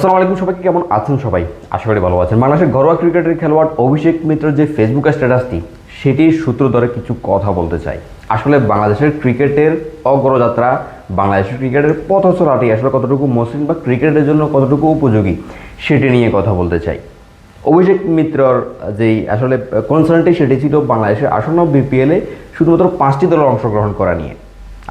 আসসালামু আলাইকুম, সবাইকে কেমন আছেন সবাই? আশা করি ভালো আছেন। বাংলাদেশের ঘরোয়া ক্রিকেটের খেলোয়াড় অভিষেক মিত্রের যে ফেসবুক স্ট্যাটাসটি সেটির সূত্র ধরে কিছু কথা বলতে চাই। আসলে বাংলাদেশের ক্রিকেটের অগ্রযাত্রা, বাংলাদেশের ক্রিকেটের পথচলাটি আসলে কতটুকু মসৃণ বা ক্রিকেটের জন্য কতটুকু উপযোগী, সেটি নিয়ে কথা বলতে চাই। অভিষেক মিত্রর যেই আসলে কনসার্নটি সেটি ছিল বাংলাদেশের আসন্ন বিপিএলে শুধুমাত্র পাঁচটি দলের অংশগ্রহণ করা নিয়ে।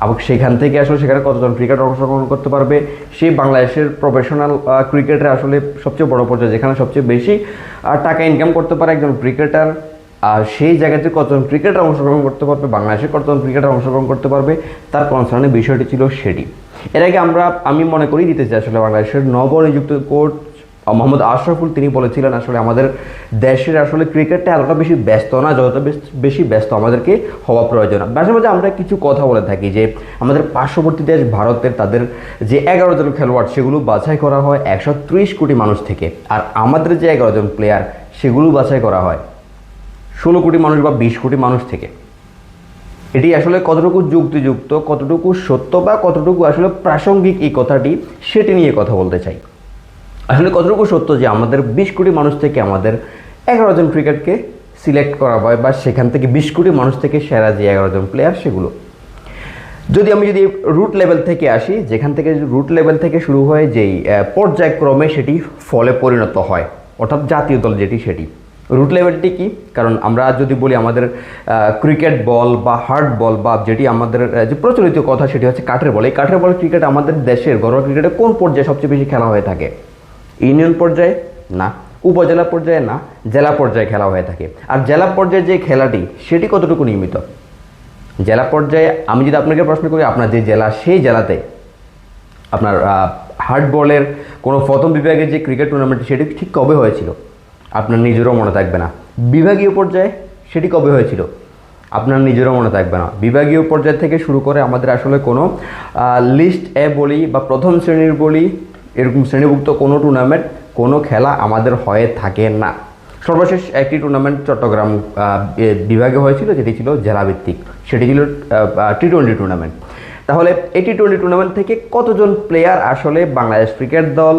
এবং সেখান থেকে আসলে সেখানে কতজন ক্রিকেটার অংশগ্রহণ করতে পারবে, সেই বাংলাদেশের প্রফেশনাল ক্রিকেটের আসলে সবচেয়ে বড় পর্যায়ে, যেখানে সবচেয়ে বেশি টাকা ইনকাম করতে পারে একজন ক্রিকেটার আর সেই জায়গাতে কতজন ক্রিকেটার অংশগ্রহণ করতে পারবে বাংলাদেশের কতজন ক্রিকেটার অংশগ্রহণ করতে পারবে, তার কনসার্নের বিষয়টি ছিল সেটি। এর আগে আমরা, আমি মনে করি দিতে চাই আসলে বাংলাদেশের নবনিযুক্ত কোচ মোহাম্মদ আশরাফুল তিনি বলেছিলেন, আসলে আমাদের দেশের আসলে ক্রিকেটটা এতটা বেশি ব্যস্ত না যতটা বেশ- বেশি ব্যস্ত আমাদেরকে হওয়া প্রয়োজন। মাঝে মাঝে আমরা কিছু কথা বলে থাকি যে, আমাদের পার্শ্ববর্তী দেশ ভারতের তাদের যে এগারো জন খেলোয়াড়, সেগুলো বাছাই করা হয় একশো ত্রিশ কোটি মানুষ থেকে। আর আমাদের যে এগারো জন প্লেয়ার সেগুলো বাছাই করা হয় ষোলো কোটি মানুষ বা বিশ কোটি মানুষ থেকে। এটি আসলে কতটুকু যুক্তিযুক্ত, কতটুকু সত্য বা কতটুকু আসলে প্রাসঙ্গিক এই কথাটি, সেটি নিয়ে কথা বলতে চাই। আসলে কতটুকু সত্য যে আমাদের বিশ কোটি মানুষ থেকে আমাদের এগারো জন ক্রিকেটকে সিলেক্ট করা হয় বা সেখান থেকে বিশ কোটি মানুষ থেকে সেরা যে এগারো জন প্লেয়ার সেগুলো। যদি আমি যদি রুট লেভেল থেকে আসি, যেখান থেকে রুট লেভেল থেকে শুরু হয় যেই পর্যায়ক্রমে সেটি ফলে পরিণত হয়, অর্থাৎ জাতীয় দল যেটি সেটি। রুট লেভেলটি কি? কারণ আমরা যদি বলি আমাদের ক্রিকেট বল বা হার্ড বল বা যেটি আমাদের যে প্রচলিত কথা সেটি হচ্ছে কাঠের বল এই কাঠের বল ক্রিকেট আমাদের দেশের ঘরোয়া ক্রিকেটে কোন পর্যায়ে সবচেয়ে বেশি খেলা হয়ে থাকে? ইউনিয়ন পর্যায়ে না, উপজেলা পর্যায়ে না, জেলা পর্যায়ে খেলা হয়ে থাকে। আর জেলা পর্যায়ে যে খেলাটি, সেটি কতটুকু নিয়মিত? জেলা পর্যায়ে আমি যদি আপনাকে প্রশ্ন করি, আপনার যে জেলা, সেই জেলাতে আপনার হার্ড বলের কোনো প্রথম বিভাগের যে ক্রিকেট টুর্নামেন্ট সেটি ঠিক কবে হয়েছিল? আপনার নিজেরও মনে থাকবে না। বিভাগীয় পর্যায়ে সেটি কবে হয়েছিল? আপনার নিজেরও মনে থাকবে না। বিভাগীয় পর্যায় থেকে শুরু করে আমাদের আসলে কোনো লিস্ট এ বলি বা প্রথম শ্রেণির বলি এরকম শ্রেণীভুক্ত কোনো টুর্নামেন্ট কোনো খেলা আমাদের হয়ে থাকে না। সর্বশেষ একটি টুর্নামেন্ট চট্টগ্রাম বিভাগে হয়েছিল, যেটি ছিল জেলাভিত্তিক। সেটি ছিল টি টোয়েন্টি টুর্নামেন্ট তাহলে এই টি টোয়েন্টি টুর্নামেন্ট থেকে কতজন প্লেয়ার আসলে বাংলাদেশ ক্রিকেট দল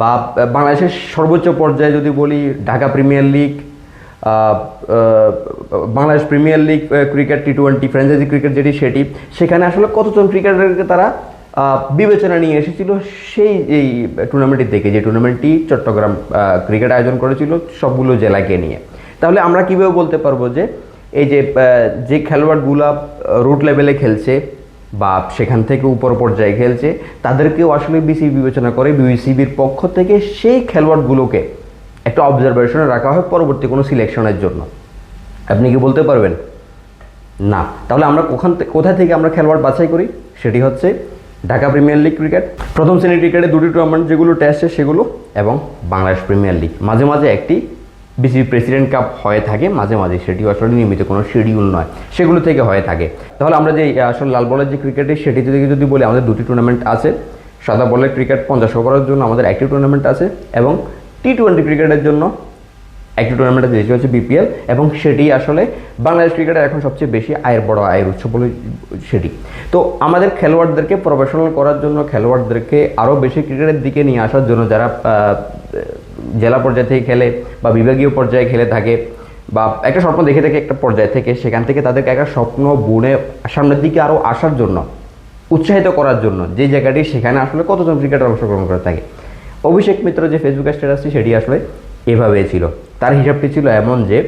বা বাংলাদেশের সর্বোচ্চ পর্যায়ে যদি বলি, Dhaka premier league Bangladesh premier league cricket T twenty franchise cricket যেটি, সেটি, সেখানে আসলে কতজন ক্রিকেটারকে তারা বিবেচনা নিয়ে এসেছিল সেই এই টুর্নামেন্টটি থেকে যে টুর্নামেন্টটি চট্টগ্রাম ক্রিকেট আয়োজন করেছিল সবগুলো জেলাকে নিয়ে। তাহলে আমরা কীভাবে বলতে পারব যে এই যে যে খেলোয়াড়গুলা রুট লেভেলে খেলছে বা সেখান থেকে উপর পর্যায়ে খেলছে, তাদেরকেও আসলে বিসিবি বিবেচনা করে বিসিবির পক্ষ থেকে সেই খেলোয়াড়গুলোকে একটা অবজারভেশনে রাখা হয় পরবর্তী কোনো সিলেকশনের জন্য। আপনি কি বলতে পারবেন? না। তাহলে আমরা থেকে কোথা থেকে আমরা খেলোয়াড় বাছাই করি? সেটি হচ্ছে ঢাকা প্রিমিয়ার লিগ ক্রিকেট, প্রথম শ্রেণির ক্রিকেটে দুটি টুর্নামেন্ট যেগুলো টেস্টে সেগুলো এবং বাংলাদেশ প্রিমিয়ার লিগ। মাঝে মাঝে একটি বিসিবি প্রেসিডেন্ট কাপ হয়ে থাকে, মাঝে মাঝে সেটি আসলে নিয়মিত কোনো শিডিউল নয়, সেগুলো থেকে হয়ে থাকে। তাহলে আমরা যে আসলে লাল বলের যে ক্রিকেটে সেটি থেকে যদি বলি, আমাদের দুটি টুর্নামেন্ট আছে। সাদা বলের ক্রিকেট পঞ্চাশ ওভারের জন্য আমাদের একটি টুর্নামেন্ট আছে এবং টি টোয়েন্টি ক্রিকেটের জন্য একটি টুর্নামেন্টে যেটি হচ্ছে বিপিএল এবং সেটি আসলে বাংলাদেশ ক্রিকেটের এখন সবচেয়ে বেশি আয়ের বড় আয়ের উৎস বলে সেটি। তো আমাদের খেলোয়াড়দেরকে প্রফেশনাল করার জন্য, খেলোয়াড়দেরকে আরও বেশি ক্রিকেটের দিকে নিয়ে আসার জন্য যারা জেলা পর্যায়ে থেকে খেলে বা বিভাগীয় পর্যায়ে খেলে থাকে বা একটা স্বপ্ন দেখে থাকে একটা পর্যায় থেকে, সেখান থেকে তাদেরকে একটা স্বপ্ন, বুনে সামনের দিকে আরও আসার জন্য, উৎসাহিত করার জন্য যে জায়গাটি সেখানে আসলে কতজন ক্রিকেটার অংশগ্রহণ করে থাকে। অভিষেক মিত্র যে ফেসবুকের স্ট্যাটাসটি সেটি আসলে এভাবেই ছিল। তার হিসাবটি ছিল এমন যে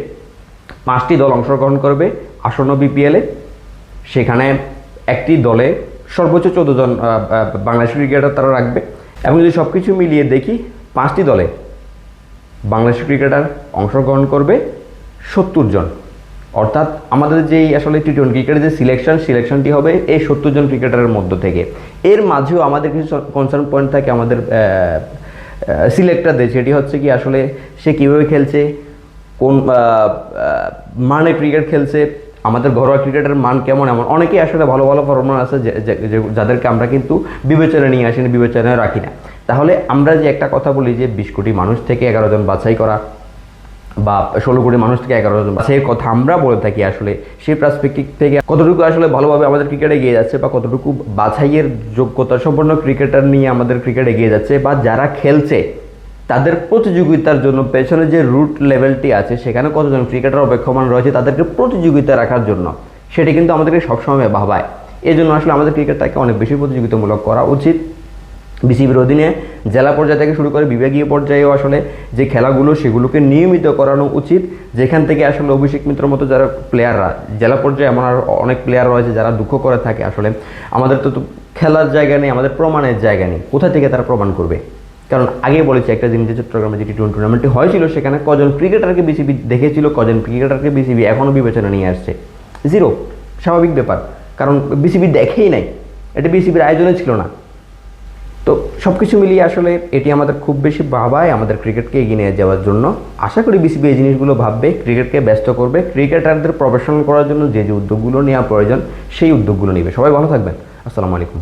পাঁচটি দল অংশগ্রহণ করবে আসন্ন বিপিএলে সেখানে একটি দলে সর্বোচ্চ চোদ্দ জন বাংলাদেশের ক্রিকেটার তারা রাখবে। এবং যদি সব কিছু মিলিয়ে দেখি, পাঁচটি দলে বাংলাদেশের ক্রিকেটার অংশগ্রহণ করবে সত্তর জন। অর্থাৎ আমাদের যেই আসলে টি টোয়েন্টি ক্রিকেটের যে সিলেকশন সিলেকশনটি হবে এই সত্তর জন ক্রিকেটারের মধ্য থেকে। এর মাঝেও আমাদের কিছু কনসার্ন পয়েন্ট থাকে আমাদের সিলেক্টারদের সেটি হচ্ছে কি, আসলে সে কীভাবে খেলছে, কোন মানে ক্রিকেট খেলছে, আমাদের ঘরোয়া ক্রিকেটের মান কেমন, এমন অনেকেই আসলে ভালো ভালো পারফরমেন্স আছে যাদেরকে আমরা কিন্তু বিবেচনা নিয়ে আসি না বিবেচনায় রাখি না। তাহলে আমরা যে একটা কথা বলি যে, বিশ কোটি মানুষ থেকে এগারো জন বাছাই করা বা ষোলো কোটি মানুষ থেকে এগারো জন। সেই কথা আমরা বলে থাকি আসলে। সেই পার্সপেক্টিভ থেকে কতটুকু আসলে ভালোভাবে আমাদের ক্রিকেট এগিয়ে যাচ্ছে বা কতটুকু বাছাইয়ের যোগ্যতা সম্পন্ন ক্রিকেটার নিয়ে আমাদের ক্রিকেট এগিয়ে যাচ্ছে বা যারা খেলছে, তাদের প্রতিযোগিতার জন্য পেছনে যে রুট লেভেলটি আছে, সেখানে কতজন ক্রিকেটার অপেক্ষমান রয়েছে তাদেরকে প্রতিযোগিতা রাখার জন্য, সেটি কিন্তু আমাদেরকে সবসময় ভাবায়। এই জন্য আসলে আমাদের ক্রিকেটটাকে অনেক বেশি প্রতিযোগিতামূলক করা উচিত। বিসিবির অধীনে জেলা পর্যায় থেকে শুরু করে বিভাগীয় পর্যায়েও আসলে যে খেলাগুলো সেগুলোকে নিয়মিত করানো উচিত। যেখান থেকে আসলে অভিষেক মিত্র মতো যারা প্লেয়াররা, জেলা পর্যায়ে এমন আর অনেক প্লেয়ার রয়েছে যারা দুঃখ করে থাকে আসলে। আমাদের তো খেলার জায়গা নেই, আমাদের প্রমাণের জায়গা নেই। কোথা থেকে তারা প্রমাণ করবে? কারণ আগে বলেছি একটা জিনিস যে চট্টগ্রামে যে টি টোয়েন্টি টুর্নামেন্টটি হয়েছিল, সেখানে কজন ক্রিকেটারকে বিসিবি দেখেছিল, কজন ক্রিকেটারকে বিসিবি এখনও বিবেচনা নিয়ে আসছে। জিরো স্বাভাবিক ব্যাপার। কারণ বিসিবি দেখেই নাই। এটা বিসিবির আয়োজনে ছিল না। তো সব কিছু মিলিয়ে আসলে এটি আমাদের খুব বেশি ভাবায় আমাদের ক্রিকেটকে এগিয়ে নিয়ে যাওয়ার জন্য। আশা করি বিসিবি এই জিনিসগুলো ভাববে, ক্রিকেটকে ব্যস্ত করবে, ক্রিকেটারদের প্রফেশনাল করার জন্য যে যে উদ্যোগগুলো নেওয়া প্রয়োজন, সেই উদ্যোগগুলো নেবে। সবাই ভালো থাকবেন। আসসালামু আলাইকুম।